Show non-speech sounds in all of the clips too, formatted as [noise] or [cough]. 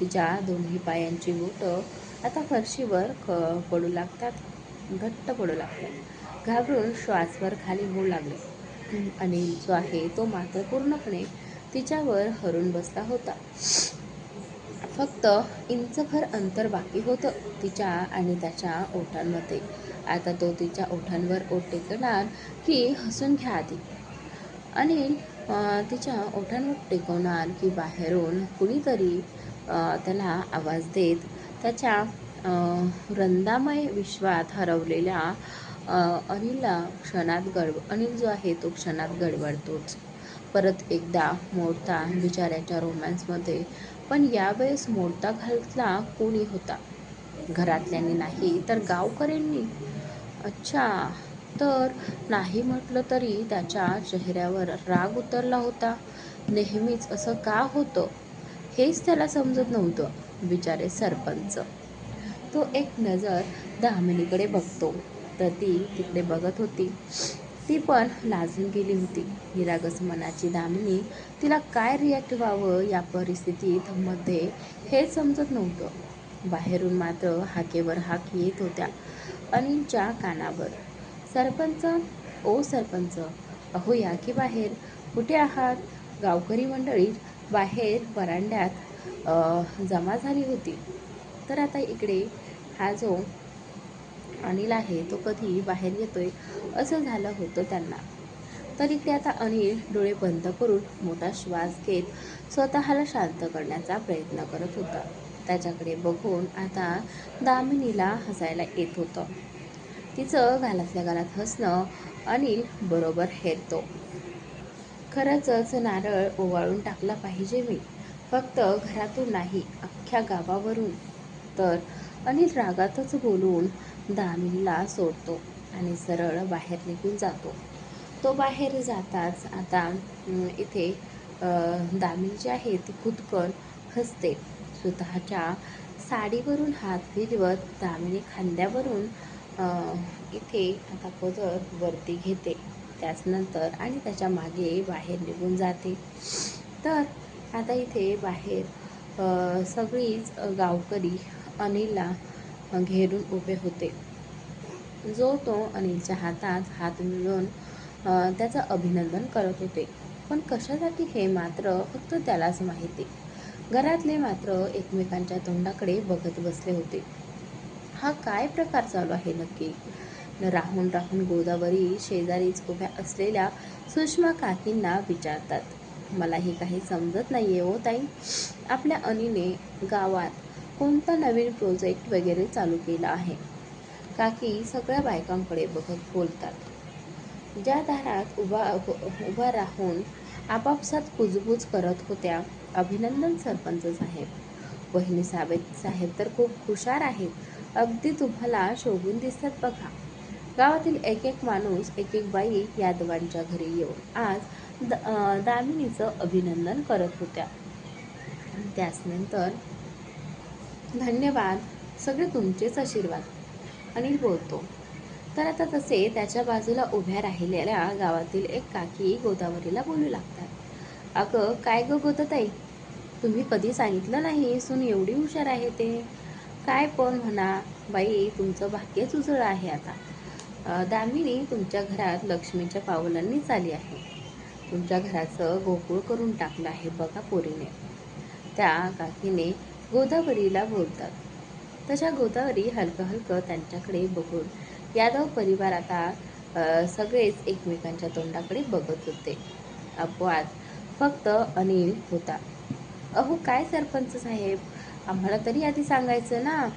तिच्या दोन्ही पायांची बोटं आता फरशीवर क पडू लागतात. घट्ट पडू लागतात घाबरून श्वासवर खाली होऊ लागले. अनिल जो आहे तो मात्र पूर्णपणे तिच्यावर हरून बसला होता. फक्त इंचभर अंतर बाकी होतं तिच्या आणि त्याच्या ओठांमध्ये. आता तो तिच्या ओठांवर ओठ टेकणार की हसून घ्या आधी. अनिल तिच्या ओठांवर टेकवणार की बाहेरून कुणीतरी त्याला आवाज देत त्याच्या रंदामय विश्वात हरवलेल्या अनिलला क्षणात गडब अनिल जो आहे तो क्षणात गडबडतोच. परत एकदा मोडता बिचाऱ्याच्या रोमॅन्समध्ये पण यावेळेस मोडता घालतला कोणी होता? घरातल्यांनी नाही तर गावकऱ्यांनी? अच्छा तर नाही म्हटलं तरी त्याच्या चेहऱ्यावर राग उतरला होता. नेहमीच असं का होतं? हेच त्याला समजत नव्हतं बिचारे सरपंच. तो एक नजर दामिनीकडे बघतो. तर ती तिकडे बघत होती. ती पण लाजून गेली होती. निरागस मनाची दामिनी तिला काय रिॲक्ट व्हावं या परिस्थितीत मध्ये हेच समजत नव्हतं. बाहेरून मात्र हाकेवर हाक येत होत्या अनिलच्या कानावर. सरपंच ओ सरपंच अहो या की बाहेर? कुठे आहात? गावकरी मंडळीत बाहेर वरांड्यात जमा झाली होती. तर आता इकडे हा जो अनिल आहे तो कधी बाहेर येतोय असं झालं होतं त्यांना. तर इकडे आता अनिल डोळे बंद करून मोठा श्वास घेत स्वतःला शांत करण्याचा प्रयत्न करत होता. त्याच्याकडे बघून आता दामिनीला हसायला येत होतं. तिचं घालातल्या गालात हसणं अनिल बरोबर हेरतो. खरंच नारळ ओवाळून टाकला पाहिजे मी. फक्त घरातून नाही अख्ख्या गावावरून. तर अनिल रागातच बोलून दामिनीला सोडतो आणि सरळ बाहेर निघून जातो. तो बाहेर जाताच आता इथे दामिनी जी आहे ती खुदकन हसते. स्वतःच्या साडीवरून हात फिरवत दामिनी खांद्यावरून इथे आता पदर वरती घेते. त्याचनंतर आणि त्याच्यामागे बाहेर निघून जाते. तर आता इथे बाहेर सगळीच गावकरी अनिलला घेरून उभे होते. जो तो अनिलच्या हातात हात मिळून त्याचं अभिनंदन करत होते. पण कशासाठी हे मात्र फक्त त्यालाच माहिती? घरातले मात्र एकमेकांच्या तोंडाकडे बघत बसले होते. हा काय प्रकार चालू आहे नक्की? राहून राहून गोदावरी शेजारीच उभ्या असलेल्या सुषमा काकींना विचारतात. मलाही काही समजत नाहीये हो ताई. आपल्या अनिने गावात कोणता नवीन प्रोजेक्ट वगैरे चालू केला आहे? काकी सगळ्या बायकांकडे बघत बोलतात. ज्या दारात उभा उभा राहून आपापसात कुजबूज करत होत्या अभिनंदन सरपंच साहेब. वहिनी साहेब साहेब तर खूप हुशार आहेत. अगदी तुम्हाला शोभून दिसतात बघा. गावातील एक एक माणूस एक एक बाई यादवांच्या घरी येऊन आज द दामिनीचं अभिनंदन करत होत्या. त्याचनंतर धन्यवाद सगळे तुमचेच आशीर्वाद अनिल बोलतो. तर आता तसे त्याच्या बाजूला उभ्या राहिलेल्या गावातील एक काकी गोदावरीला बोलू लागतात. अगं काय गं गोदाताई? तुम्ही कधी सांगितलं नाही सून एवढी हुशार आहे ते. काय पण म्हणा बाई तुमचं भाग्यच उजळं आहे आता. दामिनी तुमच्या घरात लक्ष्मीच्या पावलांनीच आली आहे. तुमच्या घराचं गोकुळ करून टाकलं आहे बघा पोरीने. त्या काकीने गोदावरीला बोलतात. तशा गोदावरी हलकं हलकं त्यांच्याकडे बघून यादव परिवार आता सगळेच एकमेकांच्या तोंडाकडे बघत होते. अपवाद फक्त अनिल होता. अहो काय सरपंच साहेब? आम्हाला तरी आधी सांगायचं ना.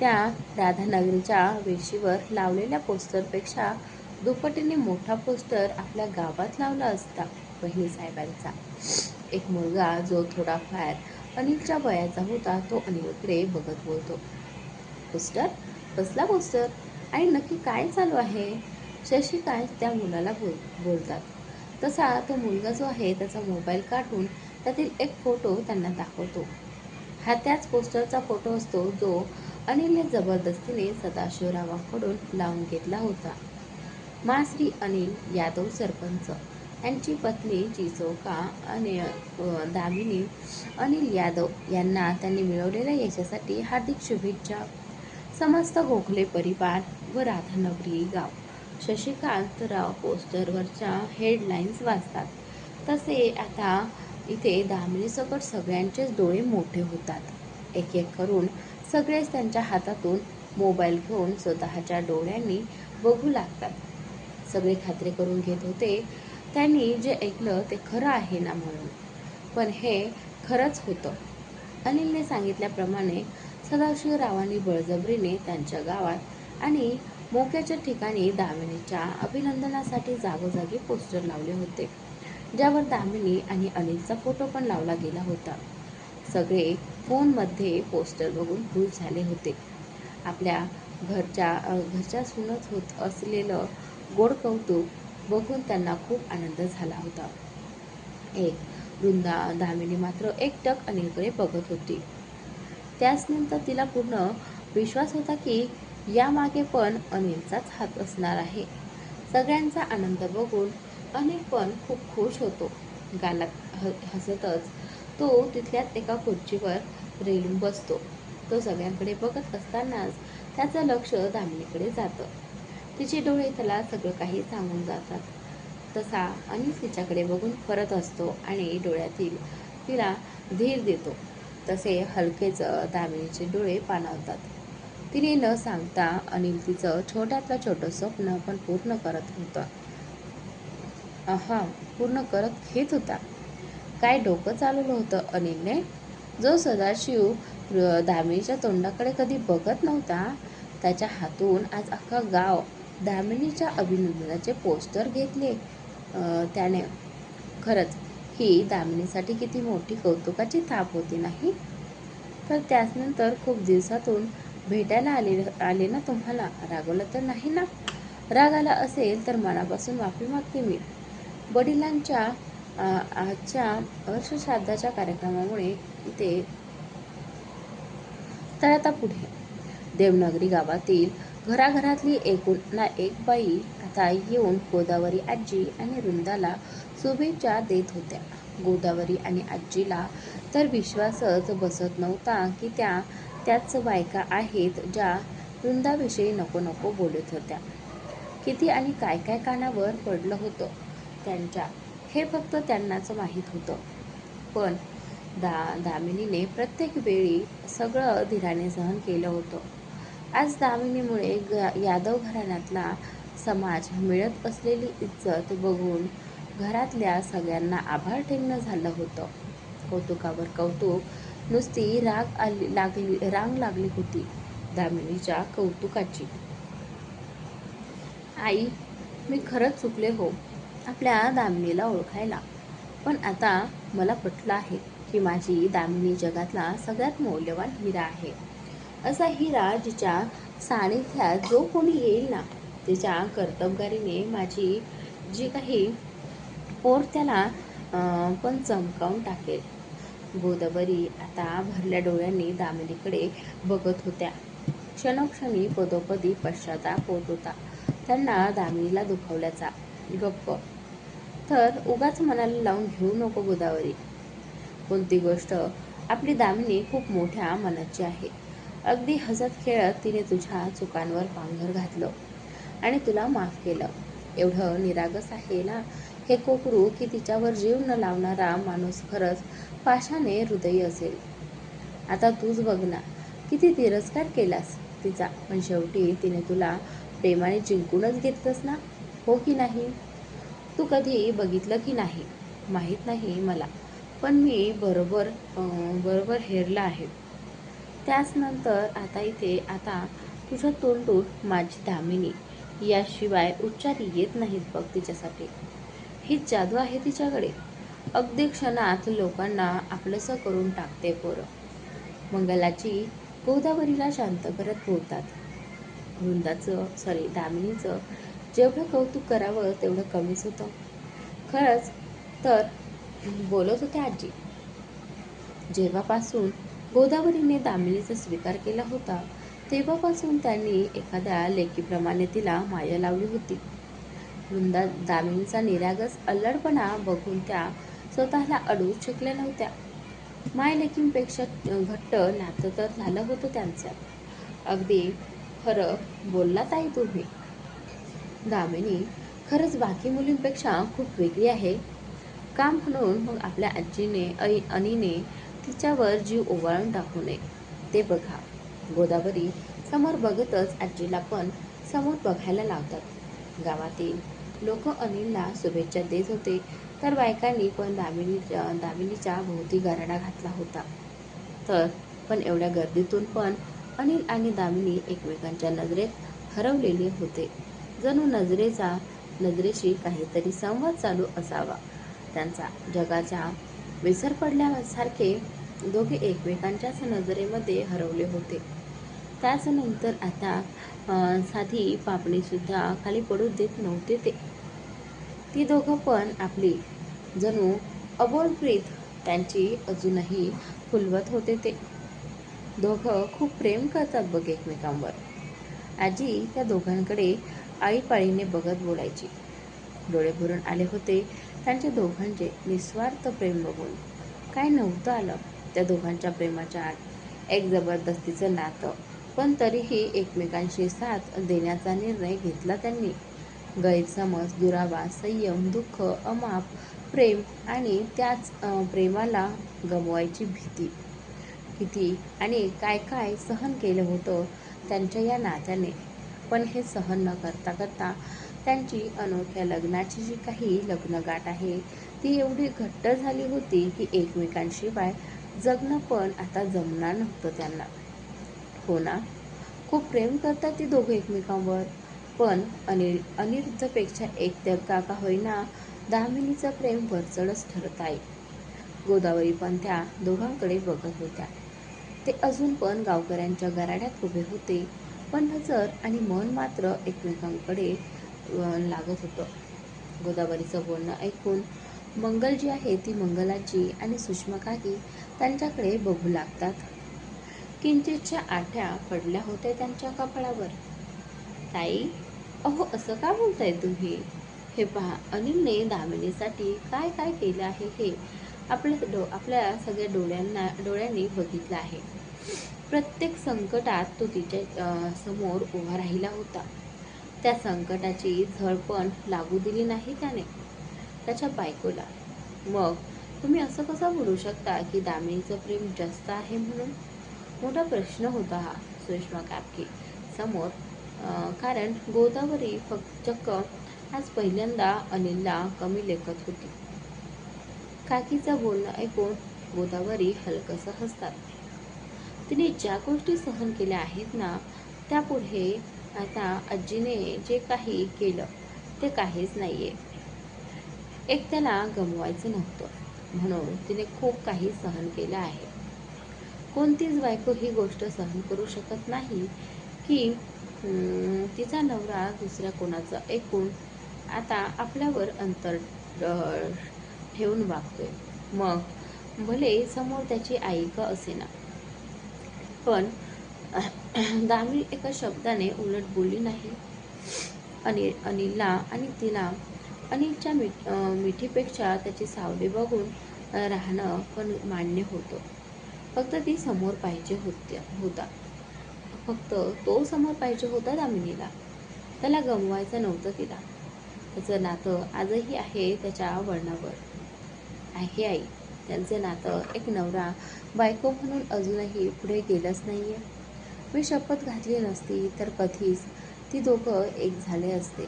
त्या राधानगरीच्या वेशीवर लावलेल्या पोस्टरपेक्षा दुपटीने मोठा पोस्टर आपल्या गावात लावला असता बहिणीसाहेबांचा. एक मुलगा जो थोडाफार अनिलच्या वयाचा होता तो अनिलकडे बघत बोलतो पोस्टर? कसला पोस्टर? आणि नक्की काय चालू आहे? शशिकांत त्या मुलाला बोल बोलतात. तसा तो मुलगा जो आहे त्याचा मोबाईल काढून त्यातील एक फोटो त्यांना दाखवतो. हा त्याच पोस्टरचा फोटो असतो जो अनिलने जबरदस्तीने सदाशिवरावांकडून लावून घेतला होता. माश्री अनिल यादव सरपंच. यांची पत्नी जिजोका आणि दामिनी अनिल यादव यांना त्यांनी मिळवलेल्या यशासाठी हार्दिक शुभेच्छा. समस्त गोखले परिवार व राधानगरी गाव. शशिकांतराव पोस्टरवरच्या हेडलाईन्स वाचतात तसे आता इथे दामिनीसकट सगळ्यांचेच डोळे मोठे होतात. एक एक करून सगळेच त्यांच्या हातातून मोबाईल घेऊन स्वतःच्या डोळ्यांनी बघू लागतात. सगळे खात्री करून घेत होते त्यांनी जे ऐकलं ते खरं आहे ना म्हणून. पण हे खरंच होतं. अनिलने सांगितल्याप्रमाणे सदाशिवरावांनी बळजबरीने त्यांच्या गावात आणि मोक्याच्या ठिकाणी दामिनीच्या अभिनंदनासाठी जागोजागी पोस्टर लावले होते ज्यावर दामिनी आणि अनिलचा फोटो पण लावला गेला होता. सगळे फोनमध्ये पोस्टर बघून भूल झाले होते. आपल्या घरच्या घरच्यासूनच घरच्या होत असलेलं गोड कौतुक बघून त्यांना खूप आनंद झाला होता. एक वृंदा दामिनी मात्र एकटक अनिलकडे बघत होती. त्याचनंतर तिला पूर्ण विश्वास होता की यामागे पण अनिलचाच हात असणार आहे. सगळ्यांचा आनंद बघून अनिल पण खूप खुश होतो. गालात ह हसतच तो तिथल्याच एका खुर्चीवर रेलून बसतो. तो सगळ्यांकडे बघत असतानाच त्याचं लक्ष दामिनीकडे जातं. तिचे डोळे त्याला सगळं काही सांगून जातात. तसा अनिल तिच्याकडे बघून परत असतो आणि डोळ्यातील तिला धीर देतो. तसे हलकेच दामिनीचे डोळे पाणावतात. तिने न सांगता अनिल तिचं छोट्यातलं छोटं स्वप्न पण पूर्ण करत होतं. हा पूर्ण करत घेत होता. काय डोकं चालवलं होतं अनिलने? जो सदाशिव दामिनीच्या तोंडाकडे कधी बघत नव्हता त्याच्या हातून आज अख्खा गाव दामिनीच्या अभिनंदनाचे पोस्टर घेतले. त्याने खरंच ही दामिनीसाठी किती मोठी कौतुकाची थाप होती नाही? तर त्याचनंतर खूप दिवसातून भेटायला आले आले ना तुम्हाला? रागवलं तर नाही ना? राग आला असेल तर मनापासून माफी मागते मी. वडिलांच्या आजच्या वर्षश्राद्धाच्या कार्यक्रमामुळे इथे तर आता पुढे. देवनगरी गावातील घराघरातली एकूण ना एक बाई आता येऊन गोदावरी आजी आणि वृंदाला शुभेच्छा देत होत्या. गोदावरी आणि आजीला तर विश्वासच बसत नव्हता की त्या त्याच बायका आहेत ज्या वृंदाविषयी नको नको बोलत होत्या. किती आणि काय काय कानावर पडलं होतं? त्यांच्या हे फक्त त्यांनाच माहीत होतं. पण दा दामिनीने प्रत्येक वेळी सगळं धीराने सहन केलं होतं. आज दामिनीमुळे ग यादव घराण्यातला समाज मिळत असलेली इज्जत बघून घरातल्या सगळ्यांना आभार ठेवणं झालं होतं. कौतुकावर कौतुक नुसती राग आली लागली रांग लागली होती दामिनीच्या कौतुकाची. आई मी खरंच चुकले हो. आपल्या दामिनीला ओळखायला. पण आता मला पटलं आहे की माझी दामिनी जगातला सगळ्यात मौल्यवान हिरा आहे. असा हिरा जिच्या सानिध्यात जो कोणी येईल ना तिच्या कर्तबगारीने माझी जी काही पोर त्याला पण चमकावून टाकेल. गोदावरी आता भरल्या डोळ्यांनी दामिनीकडे बघत होत्या. क्षणोक्षणी पदोपदी पश्चाताप होत होता. त्यांना दामिनीला दुखवल्याचा गप्प तर उगाच मनाला लावून घेऊ नको गोदावरी. कोणती गोष्ट आपली दामिनी खूप मोठ्या मनाची आहे. अगदी हजत खेळत तिने तुझ्या चुकांवर पांघर घातलं आणि तुला माफ केलं. एवढं निरागस आहे ना? हे कोकरू की तिच्यावर जीव न लावणारा माणूस खरंच पाशाने हृदयी असेल. आता तूच बघ ना किती तिरस्कार केलास तिचा. पण शेवटी तिने तुला प्रेमाने जिंकूनच घेतलंस ना? हो की नाही? तू कधी बघितलं की नाही? माहीत नाही मला. पण मी बरोबर बरोबर हेरला आहे. त्याचनंतर आता इथे आता तुझ्या तोंडून माझी दामिनी याशिवाय उच्चार येत नाहीत बघ तिच्यासाठी. ही जादू आहे तिच्याकडे. अगदी क्षणात लोकांना आपलंसं करून टाकते पोरं. मंगलाची गोदावरीला शांत करत बोलतात. वृंदाचं सॉरी दामिनीचं जेवढं कौतुक करावं तेवढं कमीच होतं. खरंच तर बोलत होते आजी. जेव्हापासून गोदावरीने दामिनीचा स्वीकार केला होता तेव्हापासून त्यांनी एखाद्या लेकीप्रमाणे तिला माया लावली होती. वृंदा दामिनीचा निरागस अल्लडपणा बघून त्या स्वतःला अडवू शकल्या नव्हत्या. मायलेकींपेक्षा घट्ट नातं तर झालं होतं त्यांचं. अगदी खरं बोलला ताई तुम्ही. दामिनी खरंच बाकी मुलींपेक्षा खूप वेगळी आहे. का म्हणून मग आपल्या आजीने ऐ अनीने तिच्यावर जीव ओवाळून टाकू नये. ते बघा गोदावरी समोर बघतच आजीला पण समोर बघायला लावतात. गावातील लोक अनिलला शुभेच्छा देत होते तर बायकांनी पण दामिनीच्या दामिनीच्या भोवती गराडा घातला होता. तर पण एवढ्या गर्दीतून पण अनिल आणि दामिनी एकमेकांच्या नजरेत हरवलेले होते. जणू नजरेचा नजरेशी काहीतरी संवाद चालू असावा. त्यांचा जगाच्या विसर पडल्यासारखे दोघे एकमेकांच्याच नजरेमध्ये हरवले होते. त्याचनंतर आता साधी पापणीसुद्धा खाली पडू देत नव्हते ते. ती दोघं पण आपली जणू अबोल प्रीत त्यांची अजूनही फुलवत होते ते. दोघं खूप प्रेम करतात बघ एकमेकांवर. आजी त्या दोघांकडे आळीपाळीने बघत बोलायची. डोळे भरून आले होते. त्यांच्या दोघांचे निस्वार्थ प्रेम बघून. काय नव्हतं आलं त्या दोघांच्या प्रेमाच्या आत. एक जबरदस्तीचं नातं. पण तरीही एकमेकांशी साथ देण्याचा निर्णय घेतला त्यांनी. गैरसमज दुरावा संयम दुःख अमाप प्रेम आणि त्याच प्रेमाला गमवायची भीती. किती आणि काय काय सहन केलं होतं त्यांच्या या नात्याने पण हे सहन न करता करता त्यांची अनोख्या लग्नाची जी काही लग्नगाठ आहे ती एवढी घट्ट झाली होती की एकमेकांशिवाय जगणं पण आता जमणार नव्हतं त्यांना. हो ना? खूप प्रेम करतात ती दोघं एकमेकांवर. पण अनिल अनिरुद्धपेक्षा एक टक्का काका होईना दामिनीचं प्रेम वरचढच ठरत आहे. गोदावरी पण त्या दोघांकडे बघत होत्या. ते अजून पण गावकऱ्यांच्या गराड्यात उभे होते. पण नजर आणि मन मात्र एकमेकांकडे लागत होतं. गोदावरीचं बोलणं ऐकून मंगल जी आहे ती मंगलाची आणि सुषमा काकी त्यांच्याकडे बघू लागतात. किंचितच्या आठ्या पडल्या होत्या त्यांच्या कपाळावर. ताई अहो असं का बोलताय तुम्ही? हे पहा अनिलने दामिनीसाठी काय काय केलं आहे हे आपल्या डो आपल्या सगळ्या डोळ्यांना डोळ्यांनी बघितलं आहे. प्रत्येक संकटात तो तिच्या समोर उभा राहिला होता. त्या संकटाची झळ पण लागू दिली नाही त्याने त्याच्या बायकोला. मग तुम्ही असं कसं बोलू शकता की दामिनीचं प्रेम जास्त आहे म्हणून? मोठा प्रश्न होता हा सुषमा कापके समोर. कारण गोदावरी फक्त चक्क आज पहिल्यांदा अनिलला कमी लेखत होती. काकीचं बोलणं ऐकून गोदावरी हलकसं हसतात. तिने ज्या गोष्टी सहन केल्या आहेत ना त्यापुढे आता आजीने जे काही केलं ते काहीच नाहीये. एक त्याला गमवायचं नव्हतं म्हणून तिने खूप काही सहन केलं आहे. कोणतीच बायको ही गोष्ट सहन करू शकत नाही की तिचा नवरा दुसऱ्या कोणाचं ऐकून आता आपल्यावर अंतर ठेवून वागतोय. मग भले समोर त्याची आई का असेना पण [clears throat] दामी एका शब्दाने उलट बोलली नाही. अनिल अनिलला आणि तिला अनिलच्या मिठ मिठीपेक्षा त्याची सावली बघून राहणं पण मान्य होतं. फक्त ती समोर पाहिजे होत्या होता. फक्त तो समोर पाहिजे होता दामिनीला. त्याला गमवायचं नव्हतं तिला. त्याचं नातं आजही आहे त्याच्या वर्णावर आहे आई. त्यांचे नातं एक नवरा बायको म्हणून अजूनही पुढे गेलंच नाही आहे मी शपथ घातली नसती तर कधीच ती दोघं एक झाले असते.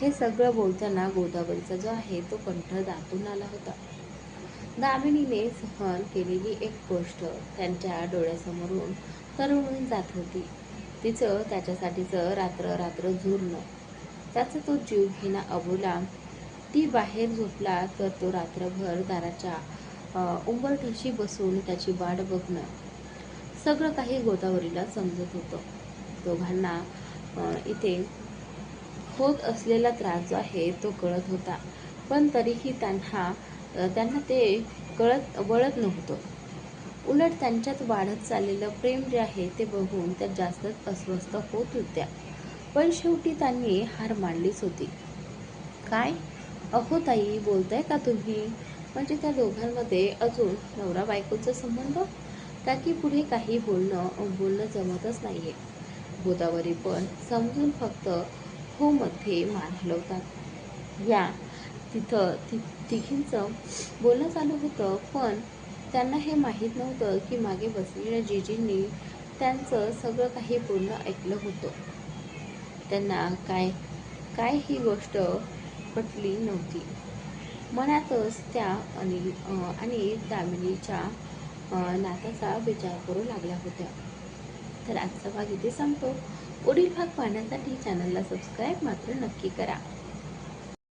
हे सगळं बोलताना गोदावरीचा जो आहे तो कंठ दातून आला होता. दामिनीने सहन केलेली एक गोष्ट त्यांच्या डोळ्यासमोरून तरळून जात होती. तिचं त्याच्यासाठीचं रात्र रात्र झुरणं त्याचा तो जीव घेणा अबोला ती बाहेर झोपला तर तो रात्रभर दाराच्या उंबरठ्याशी बसून त्याची वाट बघणं सगळं काही गोदावरीला समजत होतं. दोघांना इथे होत असलेला त्रास जो आहे तो कळत होता. पण तरीही त्यांना त्यांना ते कळत वळत नव्हतं. उलट त्यांच्यात वाढत चाललेलं प्रेम जे आहे ते बघून त्या जास्तच अस्वस्थ होत होत्या. पण शेवटी त्यांनी हार मांडलीच होती. काय? अहो ताई बोलताय का तुम्ही? म्हणजे त्या दोघांमध्ये अजून नवरा बायकोचा संबंध? टाकी पुढे काही बोलणं बोलणं जमतच नाहीये. गोदावरी पण समजून फक्त हो मध्ये मान हलवतात. या तिथं ति तिघींचं बोलणं चालू होतं पण त्यांना हे माहीत नव्हतं की मागे बसलेल्या जीजींनी त्यांचं सगळं काही बोलणं ऐकलं होतं. त्यांना काय काय ही गोष्ट पटली नव्हती. मनातच त्या अनिल आणि दामिनीच्या नात्याचा विचार करू लागल्या होत्या. तर आजचा भाग इथे संपतो. पुढील भाग पाहण्यासाठी चॅनलला सबस्क्राईब मात्र नक्की करा.